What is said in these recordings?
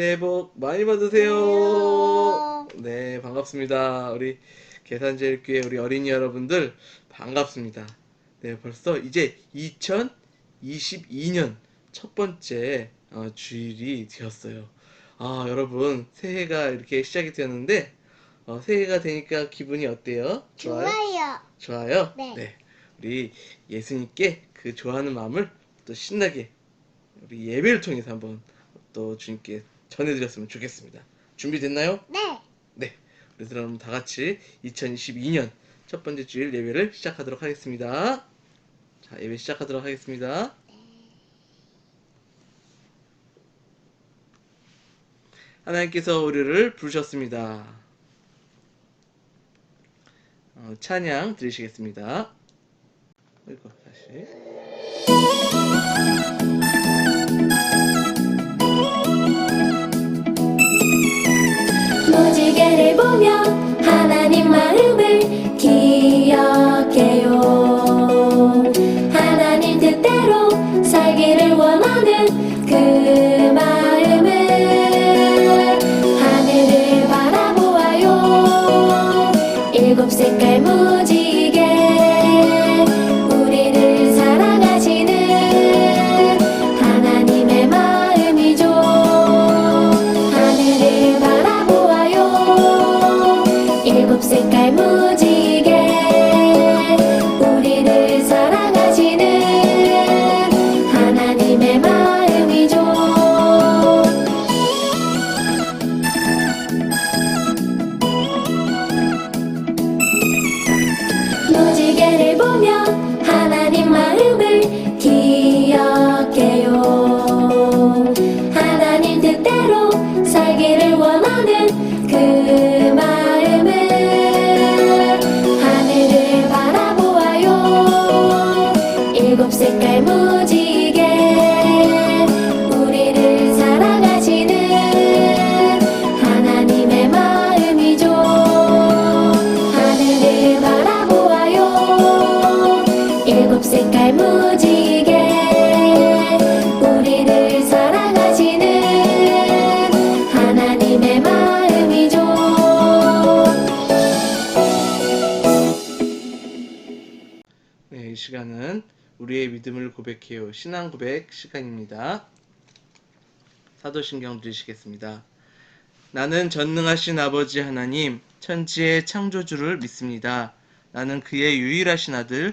새해 복 많이 받으세요. 네, 반갑습니다. 우리 계산제일교회 우리 어린이 여러분들 반갑습니다. 네, 벌써 이제 2022년 첫 번째 어, 주일이 되었어요. 아, 여러분 새해가 이렇게 시작이 되었는데 어, 새해가 되니까 기분이 어때요? 좋아요. 좋아요? 네. 우리 예수님께 그 좋아하는 마음을 또 신나게 우리 예배를 통해서 한번 또 주님께 전해드렸으면 좋겠습니다. 준비됐나요? 네. 네. 그럼 다 같이 2022년 첫 번째 주일 예배를 시작하도록 하겠습니다. 자, 예배 시작하도록 하겠습니다. 하나님께서 우리를 부르셨습니다. 어, 찬양 드리시겠습니다. 이거 다시. 무지개를 보며 네, 이 시간은 우리의 믿음을 고백해요. 신앙 고백 시간입니다. 사도신경 드리시겠습니다. 나는 전능하신 아버지 하나님, 천지의 창조주를 믿습니다. 나는 그의 유일하신 아들,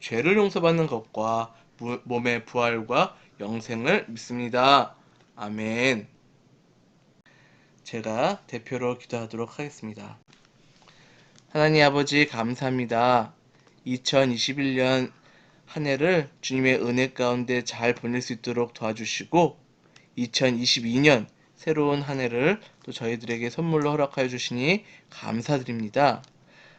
죄를 용서받는 것과 무- 몸의 부활과 영생을 믿습니다. 아멘. 제가 대표로 기도하도록 하겠습니다. 하나님 아버지 감사합니다. 2021년 한 해를 주님의 은혜 가운데 잘 보낼 수 있도록 도와주시고 2022년 새로운 한 해를 또 저희들에게 선물로 허락하여 주시니 감사드립니다.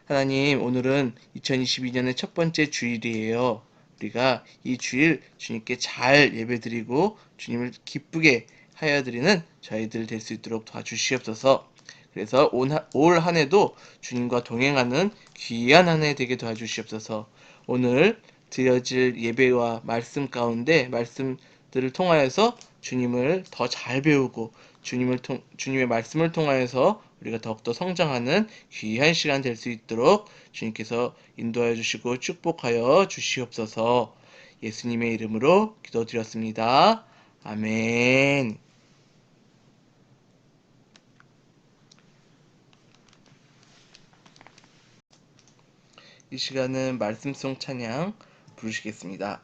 하나님 오늘은 2022년의 첫 번째 주일이에요. 우리가 이 주일 주님께 잘 예배드리고 주님을 기쁘게 하여 드리는 저희들 될 수 있도록 도와주시옵소서. 그래서 올 한 해도 주님과 동행하는 귀한 한 해 되게 도와주시옵소서. 오늘 드려질 예배와 말씀 가운데 말씀들을 통하여서 주님을 더 잘 배우고 주님을 통 주님의 말씀을 통하여서 우리가 더욱더 성장하는 귀한 시간 될 수 있도록 주님께서 인도하여 주시고 축복하여 주시옵소서. 예수님의 이름으로 기도드렸습니다. 아멘. 이 시간은 말씀 송 찬양 부르시겠습니다.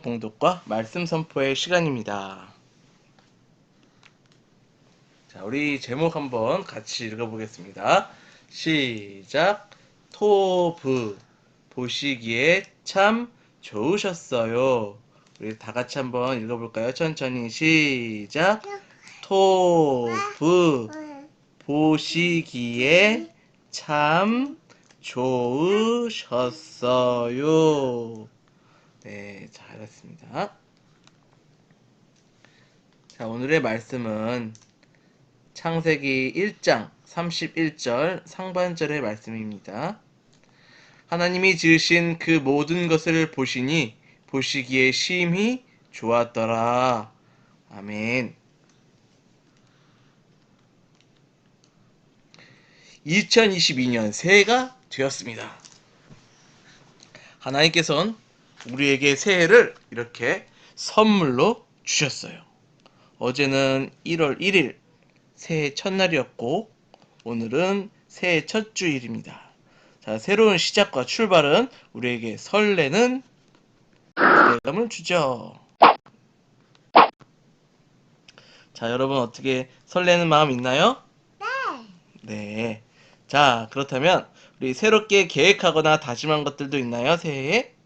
봉독과 말씀 선포의 시간입니다. 자, 우리 제목 한번 같이 읽어보겠습니다. 시작. 토브 보시기에 참 좋으셨어요. 우리 다 같이 한번 읽어볼까요? 천천히 시작. 토브 보시기에 참 좋으셨어요. 네, 잘했습니다. 자, 오늘의 말씀은 창세기 1장 31절 상반절의 말씀입니다. 하나님이 지으신 그 모든 것을 보시니 보시기에 심히 좋았더라. 아멘. 2022년 새해가 되었습니다. 하나님께서는 우리에게 새해를 이렇게 선물로 주셨어요. 어제는 1월 1일 새해 첫날이었고 오늘은 새해 첫 주일입니다. 자, 새로운 시작과 출발은 우리에게 설레는 기대감을 주죠. 자, 여러분 어떻게 설레는 마음 있나요? 네. 자, 그렇다면 우리 새롭게 계획하거나 다짐한 것들도 있나요? 새해에?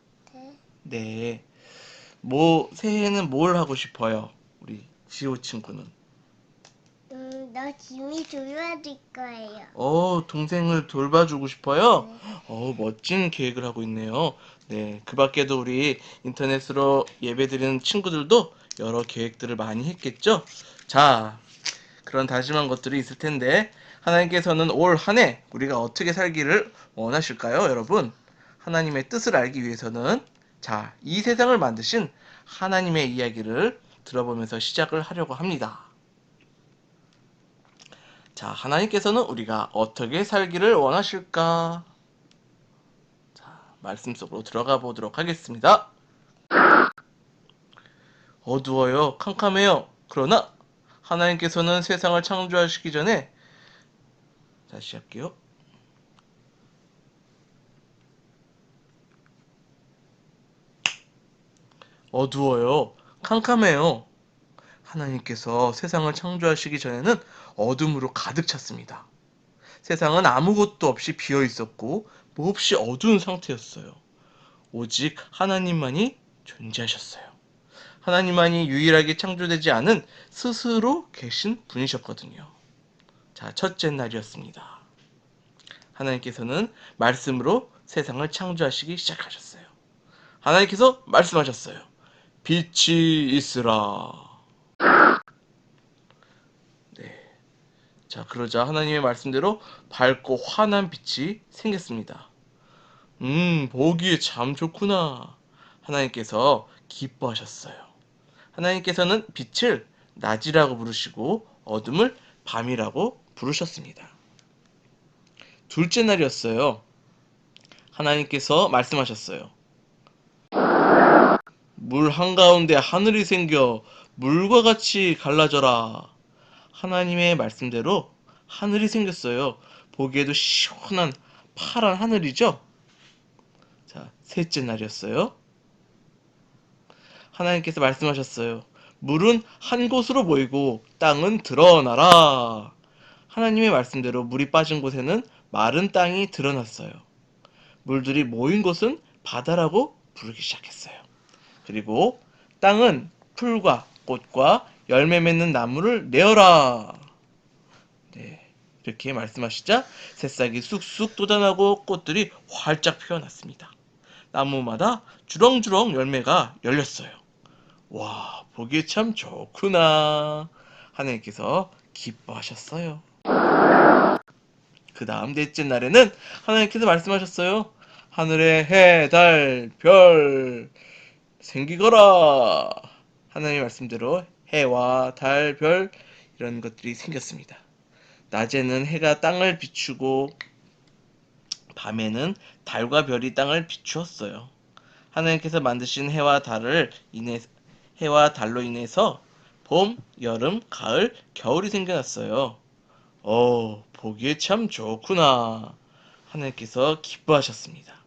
네. 뭐 새해에는 뭘 하고 싶어요? 우리 지호 친구는. 음, 너 김이 조여줄 거예요. 어, 동생을 돌봐주고 싶어요? 어, 멋진 계획을 하고 있네요. 네. 그 밖에도 우리 인터넷으로 예배드리는 친구들도 여러 계획들을 많이 했겠죠? 자, 그런 다짐한 것들이 있을 텐데, 하나님께서는 올 한 해 우리가 어떻게 살기를 원하실까요, 여러분? 하나님의 뜻을 알기 위해서는 자, 이 세상을 만드신 하나님의 이야기를 들어보면서 시작을 하려고 합니다. 자, 하나님께서는 우리가 어떻게 살기를 원하실까? 자, 말씀 속으로 들어가 보도록 하겠습니다. 어두워요. 캄캄해요. 그러나 하나님께서는 세상을 창조하시기 전에 다시 할게요. 어두워요. 캄캄해요. 하나님께서 세상을 창조하시기 전에는 어둠으로 가득 찼습니다. 세상은 아무것도 없이 비어 있었고 몹시 어두운 상태였어요. 오직 하나님만이 존재하셨어요. 하나님만이 유일하게 창조되지 않은 스스로 계신 분이셨거든요. 자, 첫째 날이었습니다. 하나님께서는 말씀으로 세상을 창조하시기 시작하셨어요. 하나님께서 말씀하셨어요. 빛이 있으라. 네. 자, 그러자 하나님의 말씀대로 밝고 환한 빛이 생겼습니다. 음, 보기에 참 좋구나. 하나님께서 기뻐하셨어요. 하나님께서는 빛을 낮이라고 부르시고 어둠을 밤이라고 부르셨습니다. 둘째 날이었어요. 하나님께서 말씀하셨어요. 물 한가운데 하늘이 생겨 물과 같이 갈라져라. 하나님의 말씀대로 하늘이 생겼어요. 보기에도 시원한 파란 하늘이죠? 자, 셋째 날이었어요. 하나님께서 말씀하셨어요. 물은 한 곳으로 모이고 땅은 드러나라. 하나님의 말씀대로 물이 빠진 곳에는 마른 땅이 드러났어요. 물들이 모인 곳은 바다라고 부르기 시작했어요. 그리고 땅은 풀과 꽃과 열매 맺는 나무를 내어라. 네, 이렇게 말씀하시자 새싹이 쑥쑥 돋아나고 꽃들이 활짝 피어났습니다. 나무마다 주렁주렁 열매가 열렸어요. 와, 보기에 참 좋구나. 하나님께서 기뻐하셨어요. 그 다음 넷째 날에는 하나님께서 말씀하셨어요. 하늘에 해, 달, 별 생기거라. 하나님의 말씀대로 해와 달, 별 이런 것들이 생겼습니다. 낮에는 해가 땅을 비추고 밤에는 달과 별이 땅을 비추었어요. 하나님께서 만드신 해와 달을 인해 해와 달로 인해서 봄, 여름, 가을, 겨울이 생겨났어요. 어, 보기에 참 좋구나. 하나님께서 기뻐하셨습니다.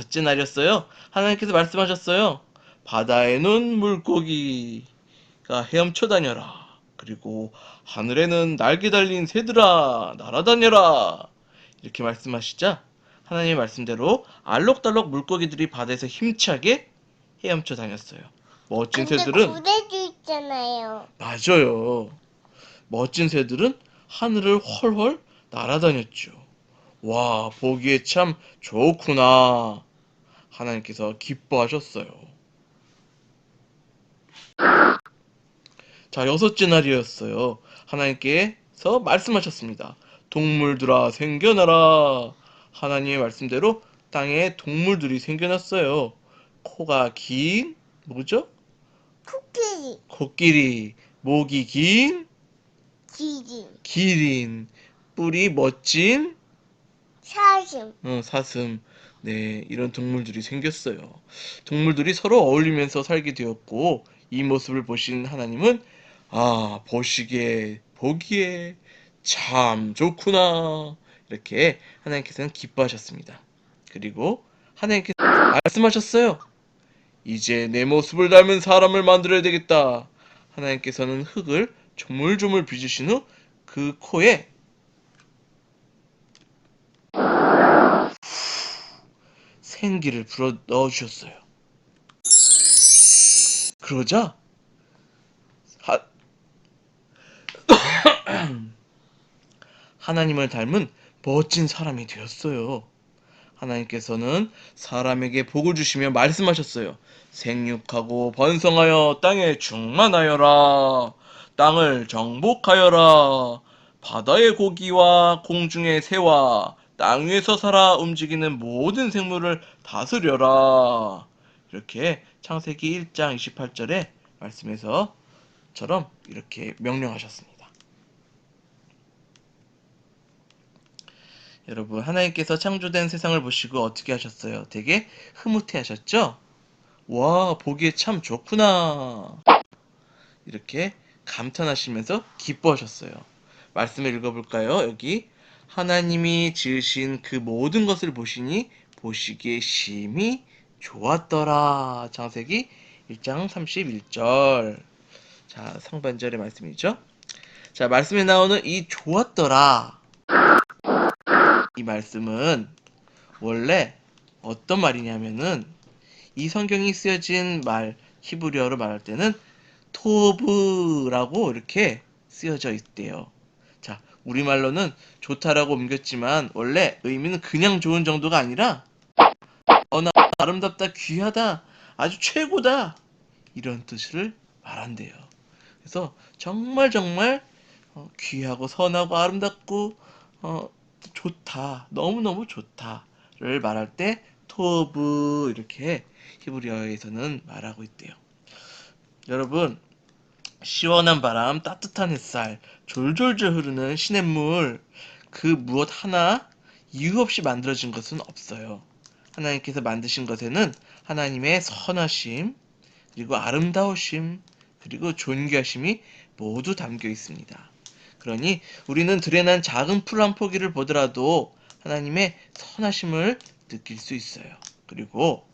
다섯째 날이었어요. 하나님께서 말씀하셨어요. 바다에는 물고기가 헤엄쳐 다녀라. 그리고 하늘에는 날개 달린 새들아 날아다녀라. 이렇게 말씀하시자 하나님의 말씀대로 알록달록 물고기들이 바다에서 힘차게 헤엄쳐 다녔어요. 멋진 근데 새들은 구레도 있잖아요. 맞아요. 멋진 새들은 하늘을 훨훨 날아다녔죠. 와, 보기에 참 좋구나. 하나님께서 기뻐하셨어요. 자, 여섯째 날이었어요. 하나님께서 말씀하셨습니다. 동물들아, 생겨나라. 하나님의 말씀대로 땅에 동물들이 생겨났어요. 코가 긴, 뭐죠? 코끼리, 코끼리, 목이 긴, 기린, 기린, 뿔이 멋진 사슴, 어, 사슴, 네, 이런 동물들이 생겼어요. 동물들이 서로 어울리면서 살게 되었고, 이 모습을 보신 하나님은, 아, 보시기에, 보기에 참 좋구나. 이렇게 하나님께서는 기뻐하셨습니다. 그리고 하나님께서 말씀하셨어요. 이제 내 모습을 닮은 사람을 만들어야 되겠다. 하나님께서는 흙을 조물조물 빚으신 후 그 코에 생기를 불어 넣어주셨어요. 그러자 하... 하나님을 닮은 멋진 사람이 되었어요. 하나님께서는 사람에게 복을 주시며 말씀하셨어요. 생육하고 번성하여 땅에 충만하여라. 땅을 정복하여라. 바다의 고기와 공중의 새와 땅 위에서 살아 움직이는 모든 생물을 다스려라. 이렇게 창세기 1장 28절에 말씀에서처럼 이렇게 명령하셨습니다. 여러분, 하나님께서 창조된 세상을 보시고 어떻게 하셨어요? 되게 흐뭇해 하셨죠? 와, 보기에 참 좋구나. 이렇게 감탄하시면서 기뻐하셨어요. 말씀을 읽어볼까요? 여기 하나님이 지으신 그 모든 것을 보시니 보시기에 심히 좋았더라. 창세기 1장 31절. 자, 상반절의 말씀이죠. 자, 말씀에 나오는 이 좋았더라. 이 말씀은 원래 어떤 말이냐면은 이 성경이 쓰여진 말 히브리어로 말할 때는 토브라고 이렇게 쓰여져 있대요. 자, 우리말로는 좋다라고 옮겼지만 원래 의미는 그냥 좋은 정도가 아니라 어나 아름답다, 귀하다, 아주 최고다 이런 뜻을 말한대요. 그래서 정말 정말 어, 귀하고 선하고 아름답고 어, 좋다, 너무너무 좋다를 말할 때 토브 이렇게 히브리어에서는 말하고 있대요. 여러분, 시원한 바람, 따뜻한 햇살, 졸졸졸 흐르는 시냇물, 그 무엇 하나 이유 없이 만들어진 것은 없어요. 하나님께서 만드신 것에는 하나님의 선하심, 그리고 아름다우심, 그리고 존귀하심이 모두 담겨 있습니다. 그러니 우리는 들에 난 작은 풀 한 포기를 보더라도 하나님의 선하심을 느낄 수 있어요. 그리고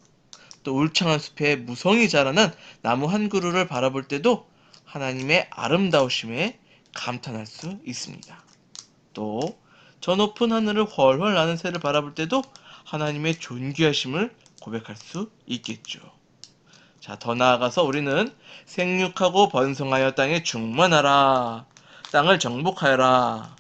또 울창한 숲에 무성히 자라난 나무 한 그루를 바라볼 때도 하나님의 아름다우심에 감탄할 수 있습니다. 또 저 높은 하늘을 훨훨 나는 새를 바라볼 때도 하나님의 존귀하심을 고백할 수 있겠죠. 자, 더 나아가서 우리는 생육하고 번성하여 땅에 충만하라. 땅을 정복하여라.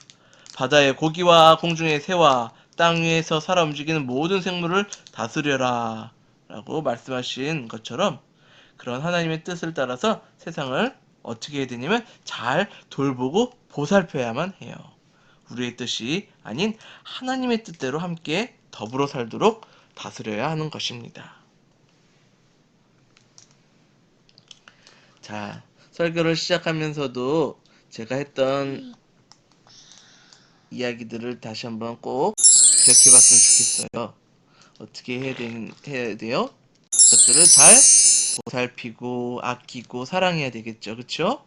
바다의 고기와 공중의 새와 땅 위에서 살아 움직이는 모든 생물을 다스려라 라고 말씀하신 것처럼 그런 하나님의 뜻을 따라서 세상을 어떻게 해야 되냐면 잘 돌보고 보살펴야만 해요. 우리의 뜻이 아닌 하나님의 뜻대로 함께 더불어 살도록 다스려야 하는 것입니다. 자, 설교를 시작하면서도 제가 했던 이야기들을 다시 한번 꼭 기억해 봤으면 좋겠어요. 어떻게 해야, 되, 해야 돼요? 것들을 잘 보살피고 아끼고 사랑해야 되겠죠. 그쵸?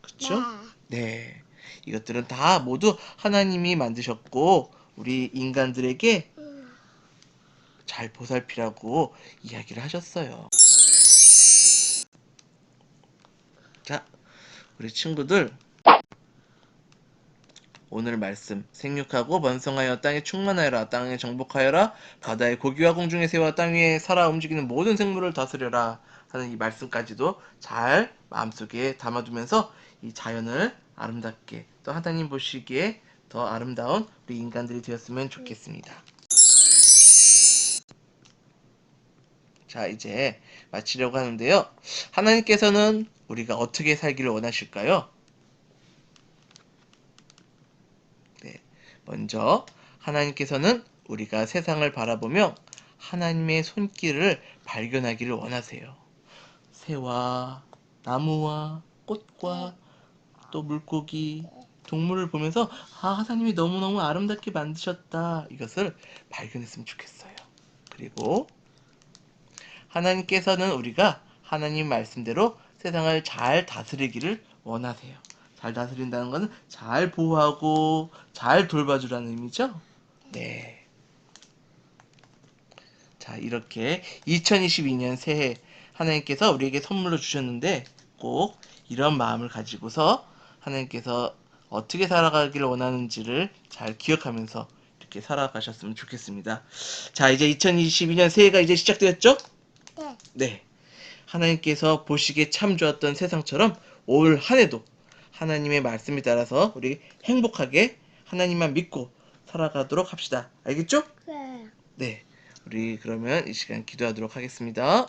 그쵸? 네. 이것들은 다 모두 하나님이 만드셨고 우리 인간들에게 잘 보살피라고 이야기를 하셨어요. 자, 우리 친구들 오늘 말씀 생육하고 번성하여 땅에 충만하여라 땅에 정복하여라 바다의 고기와 공중의 새와 땅 위에 살아 움직이는 모든 생물을 다스려라 하는 이 말씀까지도 잘 마음속에 담아두면서 이 자연을 아름답게 또 하나님 보시기에 더 아름다운 우리 인간들이 되었으면 좋겠습니다. 자, 이제 마치려고 하는데요. 하나님께서는 우리가 어떻게 살기를 원하실까요? 네. 먼저 하나님께서는 우리가 세상을 바라보며 하나님의 손길을 발견하기를 원하세요. 새와 나무와 꽃과 또 물고기, 동물을 보면서 아, 하나님이 너무너무 아름답게 만드셨다. 이것을 발견했으면 좋겠어요. 그리고 하나님께서는 우리가 하나님 말씀대로 세상을 잘 다스리기를 원하세요. 잘 다스린다는 것은 잘 보호하고 잘 돌봐주라는 의미죠? 네. 자, 이렇게 2022년 새해 하나님께서 우리에게 선물로 주셨는데 꼭 이런 마음을 가지고서 하나님께서 어떻게 살아가기를 원하는지를 잘 기억하면서 이렇게 살아가셨으면 좋겠습니다. 자, 이제 2022년 새해가 이제 시작되었죠? 네. 네. 하나님께서 보시기에 참 좋았던 세상처럼 올 한 해도 하나님의 말씀에 따라서 우리 행복하게 하나님만 믿고 살아가도록 합시다. 알겠죠? 네. 네. 우리 그러면 이 시간 기도하도록 하겠습니다.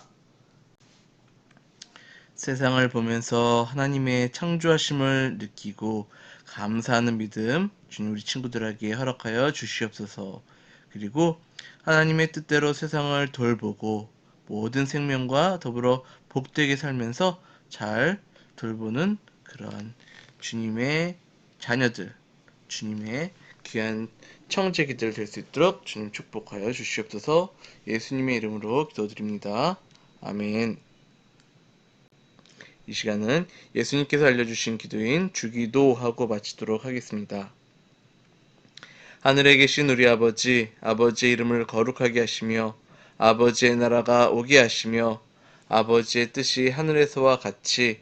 세상을 보면서 하나님의 창조하심을 느끼고 감사하는 믿음 주님 우리 친구들에게 허락하여 주시옵소서. 그리고 하나님의 뜻대로 세상을 돌보고 모든 생명과 더불어 복되게 살면서 잘 돌보는 그런 주님의 자녀들, 주님의 귀한 청재기들 될 수 있도록 주님 축복하여 주시옵소서 예수님의 이름으로 기도드립니다. 아멘. 이 시간은 예수님께서 알려주신 기도인 주기도하고 마치도록 하겠습니다. 하늘에 계신 우리 아버지, 아버지의 이름을 거룩하게 하시며 아버지의 나라가 오게 하시며 아버지의 뜻이 하늘에서와 같이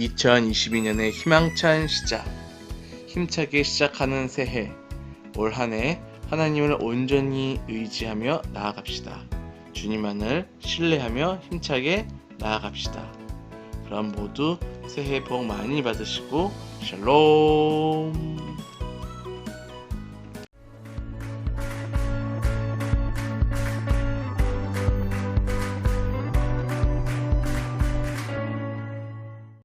(2022년의) 희망찬 시작. 힘차게 시작하는 새해. 올 한 해 하나님을 온전히 의지하며 나아갑시다. 주님만을 신뢰하며 힘차게 나아갑시다. 그럼 모두 새해 복 많이 받으시고 샬롬